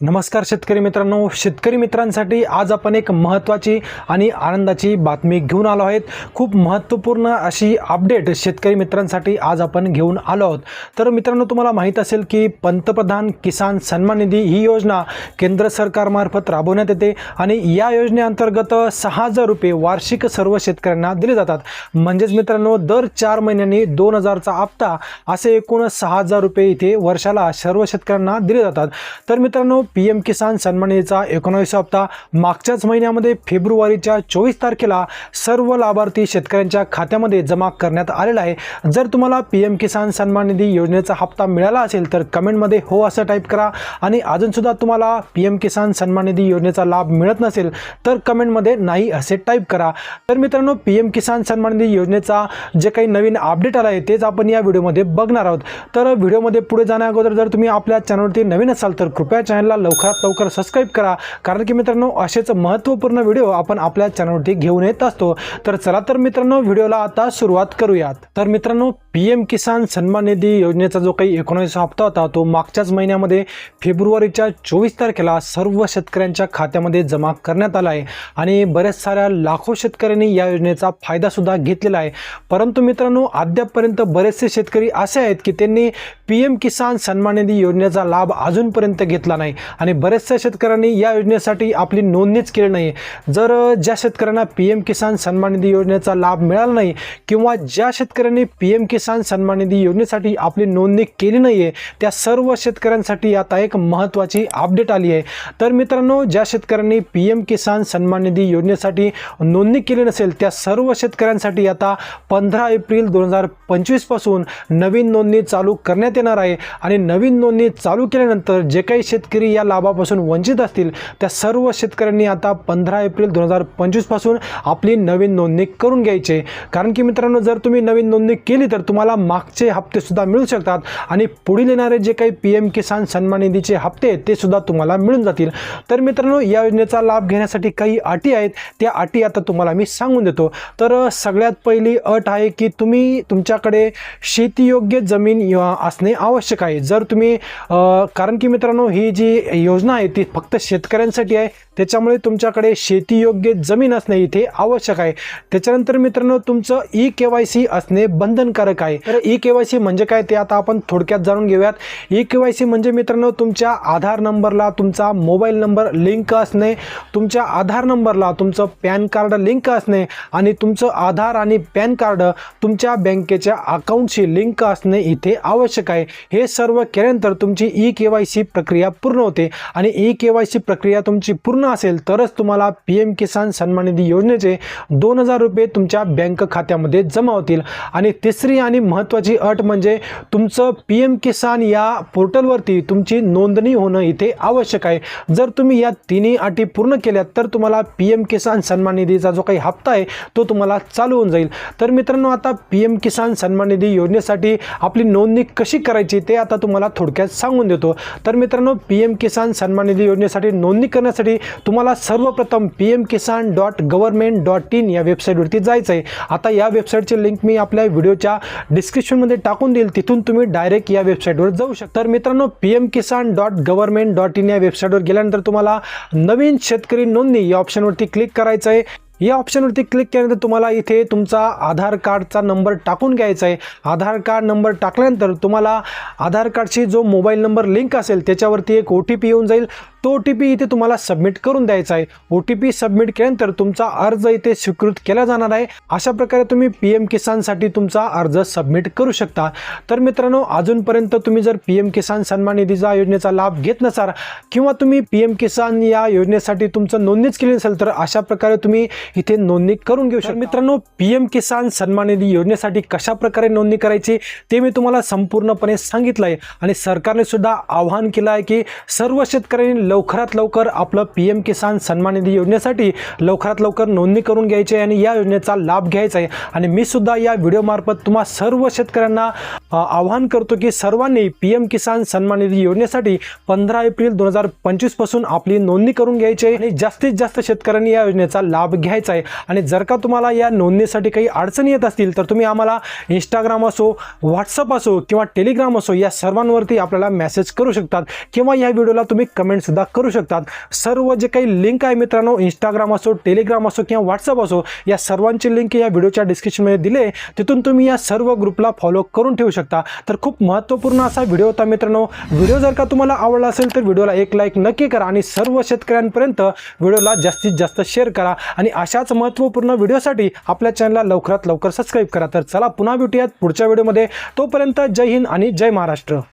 नमस्कार शेतकरी मित्रांनो. शेतकरी मित्रांसाठी आज आपण एक महत्त्वाची आणि आनंदाची बातमी घेऊन आलो आहेत. खूप महत्त्वपूर्ण अशी अपडेट शेतकरी मित्रांसाठी आज आपण घेऊन आलो आहोत. तर मित्रांनो तुम्हाला माहीत असेल की पंतप्रधान किसान सन्मान निधी ही योजना केंद्र सरकारमार्फत राबवण्यात येते आणि या योजनेअंतर्गत सहा हजार रुपये वार्षिक सर्व शेतकऱ्यांना दिले जातात. म्हणजेच मित्रांनो दर चार महिन्यांनी दोन हजारचा हप्ता असे एकूण सहा हजार रुपये इथे वर्षाला सर्व शेतकऱ्यांना दिले जातात. तर मित्रांनो पी एम किसान सन्मान निधीचा एकोणावीसा हप्ता. मागच्याच महिन्यामध्ये फेब्रुवारीच्या चोवीस तारखेला सर्व लाभार्थी शेतकऱ्यांच्या खात्यामध्ये जमा करण्यात आलेला आहे. जर तुम्हाला पी एम किसान सन्मान निधी योजनेचा हप्ता मिळाला असेल तर कमेंटमध्ये हो असं टाईप करा. आणि अजूनसुद्धा तुम्हाला पी एम किसान सन्मान निधी योजनेचा लाभ मिळत नसेल तर कमेंटमध्ये नाही असे टाईप करा. तर मित्रांनो पी एम किसान सन्मान निधी योजनेचा जे काही नवीन अपडेट आला आहे तेच आपण या व्हिडिओमध्ये बघणार आहोत. तर व्हिडिओमध्ये पुढे जाण्या अगोदर जर तुम्ही आपल्या चॅनलवरती नवीन असाल तर कृपया चॅनलला लवकरात लवकर सबस्क्राईब करा. कारण की मित्रांनो असेच महत्त्वपूर्ण व्हिडिओ आपण आपल्या चॅनलवरती घेऊन येत असतो. तर चला तर मित्रांनो व्हिडिओला आता सुरुवात करूयात. तर मित्रांनो पी एम किसान सन्मान निधी योजनेचा जो काही एकोणावीस हप्ता होता तो मागच्याच महिन्यामध्ये फेब्रुवारीच्या चोवीस तारखेला सर्व शेतकऱ्यांच्या खात्यामध्ये जमा करण्यात आला आहे. आणि बऱ्याच साऱ्या लाखो शेतकऱ्यांनी या योजनेचा फायदासुद्धा घेतलेला आहे. परंतु मित्रांनो अद्यापपर्यंत बरेचसे शेतकरी असे आहेत की त्यांनी पी एम किसान सन्मान निधी योजनेचा लाभ अजूनपर्यंत घेतला नाही. आणि बऱ्याचशा शेतकऱ्यांनी या योजनेसाठी आपली नोंदणीच केली नाही जर ज्या शेतकऱ्यांना पी एम किसान सन्मान निधी योजनेचा लाभ मिळाला नाही किंवा ज्या शेतकऱ्यांनी पी एम किसान सन्मान निधी योजनेसाठी आपली नोंदणी केली नाही आहे त्या सर्व शेतकऱ्यांसाठी आता एक महत्त्वाची अपडेट आली आहे. तर मित्रांनो ज्या शेतकऱ्यांनी पी एम किसान सन्मान निधी योजनेसाठी नोंदणी केली नसेल त्या सर्व शेतकऱ्यांसाठी आता पंधरा एप्रिल दोन हजार पंचवीसपासून नवीन नोंदणी चालू करण्यात येणार आहे. आणि नवीन नोंदणी चालू केल्यानंतर जे काही शेतकरी या लाभापासून वंचित असतील त्या सर्व शेतकऱ्यांनी आता पंधरा एप्रिल दोन हजार पंचवीसपासून आपली नवीन नोंदणी करून घ्यायची. कारण की मित्रांनो जर तुम्ही नवीन नोंदणी केली तर तुम्हाला मागचे हप्तेसुद्धा मिळू शकतात आणि पुढील येणारे जे काही पी एम किसान सन्मान निधीचे हप्ते आहेत ते सुद्धा तुम्हाला मिळून जातील. तर मित्रांनो या योजनेचा लाभ घेण्यासाठी काही अटी आहेत. त्या अटी आता तुम्हाला मी सांगून देतो. तर सगळ्यात पहिली अट आहे की तुम्ही तुमच्याकडे शेतीयोग्य जमीन असणे आवश्यक आहे. जर तुम्ही कारण की मित्रांनो ही जी योजना आहे ती फक्त शेतकऱ्यांसाठी आहे त्याच्यामुळे तुमच्याकडे शेतीयोग्य जमीन असणे इथे आवश्यक आहे. त्याच्यानंतर मित्रांनो तुमचं ई के वाय सी असणे बंधनकारक आहे. तर ई के वाय सी म्हणजे काय ते आता आपण थोडक्यात जाणून घेऊयात. ई के वाय सी म्हणजे मित्रांनो तुमच्या आधार नंबरला तुमचा मोबाईल नंबर लिंक असणे तुमच्या आधार नंबरला तुमचं पॅन कार्ड लिंक असणे आणि तुमचं आधार आणि पॅन कार्ड तुमच्या बँकेच्या अकाउंटशी लिंक असणे इथे आवश्यक आहे. हे सर्व केल्यानंतर तुमची ई के वाय सी प्रक्रिया पूर्ण होते आणि ई के वाय सी प्रक्रिया तुमची पूर्ण असेल तरच तुम्हाला पी एम किसान सन्मान निधी योजनेचे दोन हजार रुपये तुमच्या बँक खात्यामध्ये जमा होतील. आणि तिसरी आणि महत्त्वाची अट म्हणजे तुमचं पी एम किसान या पोर्टलवरती तुमची नोंदणी होणं इथे आवश्यक आहे. जर तुम्ही या तिन्ही अटी पूर्ण केल्यात तर तुम्हाला पी एम किसान सन्मान निधीचा जो काही हप्ता आहे तो तुम्हाला चालू होऊन जाईल. तर मित्रांनो आता पी एम किसान सन्मान निधी योजनेसाठी आपली नोंदणी कशी करायची ते आता तुम्हाला थोडक्यात सांगून देतो. तर मित्रांनो पी एम किसान सन्मान निधी योजनेसाठी नोंदणी करण्यासाठी तुम्हाला सर्वप्रथम P M Kisan dot government dot in या वेबसाईटवरती जायचं आहे आता या वेबसाईटची लिंक मी आपल्या व्हिडिओच्या डिस्क्रिप्शनमध्ये टाकून देईल. तिथून तुम्ही डायरेक्ट या वेबसाईटवर जाऊ शकता. तर मित्रांनो P M Kisan dot government dot in या वेबसाईटवर गेल्यानंतर तुम्हाला नवीन शेतकरी नोंदणी या ऑप्शनवरती क्लिक करायचं आहे या ऑप्शनवरती क्लिक केल्यानंतर तुम्हाला इथे तुमचा आधार कार्डचा नंबर टाकून घ्यायचा आहे आधार कार्ड नंबर टाकल्यानंतर तुम्हाला आधार कार्डशी जो मोबाईल नंबर लिंक असेल त्याच्यावरती एक ओ टी पी येऊन जाईल. तो ओ टी पी इथे तुम्हाला सबमिट करून द्यायचा आहे. ओ टी पी सबमिट केल्यानंतर तुमचा अर्ज इथे स्वीकृत केला जाणार आहे. अशा प्रकारे तुम्ही पी एम किसानसाठी तुमचा अर्ज सबमिट करू शकता. तर मित्रांनो अजूनपर्यंत तुम्ही जर पी एम किसान सन्मान निधीचा योजनेचा लाभ घेत नसाल किंवा तुम्ही पी एम किसान या योजनेसाठी तुमचं नोंदणीच केली नसेल तर अशा प्रकारे तुम्ही इथे नोंदणी करून घेऊ शकता. मित्रांनो पी एम किसान सन्मान निधी योजनेसाठी कशा प्रकारे नोंदणी करायची ते मी तुम्हाला संपूर्णपणे सांगितलं आहे आणि सरकारने सुद्धा आवाहन केलं आहे की सर्व शेतकऱ्यांनी लवकरात लवकर आपलं पी एम किसान सन्मान निधी योजनेसाठी लवकरात लवकर नोंदणी करून घ्यायची आहे आणि या योजनेचा लाभ घ्यायचा आहे. आणि मी सुद्धा या व्हिडिओमार्फत तुम्हा सर्व शेतकऱ्यांना आवाहन करतो की सर्वांनी पी एम किसान सन्मान निधी योजनेसाठी पंधरा एप्रिल दोन हजार पंचवीसपासून आपली नोंदणी करून घ्यायची आहे आणि जास्तीत जास्त शेतकऱ्यांनी या योजनेचा लाभ घ्यायचा आहे. आणि जर का तुम्हाला या नोंदणीसाठी काही अडचणी येत असतील तर तुम्ही आम्हाला इंस्टाग्राम असो व्हॉट्सअप असो किंवा टेलिग्राम असो या सर्वांवरती आपल्याला मेसेज करू शकतात. किंवा या व्हिडिओला तुम्ही कमेंट्स सुद्धा करू शकतात. सर्व जे काही लिंक आहे मित्रांनो इंस्टाग्राम असो टेलिग्राम असो किंवा व्हॉट्सअप असो या सर्वांची लिंक या व्हिडिओच्या डिस्क्रिप्शनमध्ये दिले. तिथून तुम्ही या सर्व ग्रुपला फॉलो करून ठेवू शकता. तर खूप महत्त्वपूर्ण असा व्हिडिओ होता मित्रांनो. व्हिडिओ जर का तुम्हाला आवडला असेल तर व्हिडिओला एक लाईक नक्की करा आणि सर्व शेतकऱ्यांपर्यंत व्हिडिओला जास्तीत जास्त शेअर करा. आणि अशाच महत्त्वपूर्ण व्हिडिओसाठी आपल्या चॅनलला लवकरात लवकर सबस्क्राईब करा. तर चला पुन्हा भेटूयात पुढच्या व्हिडिओमध्ये तोपर्यंत जय हिंद आणि जय महाराष्ट्र.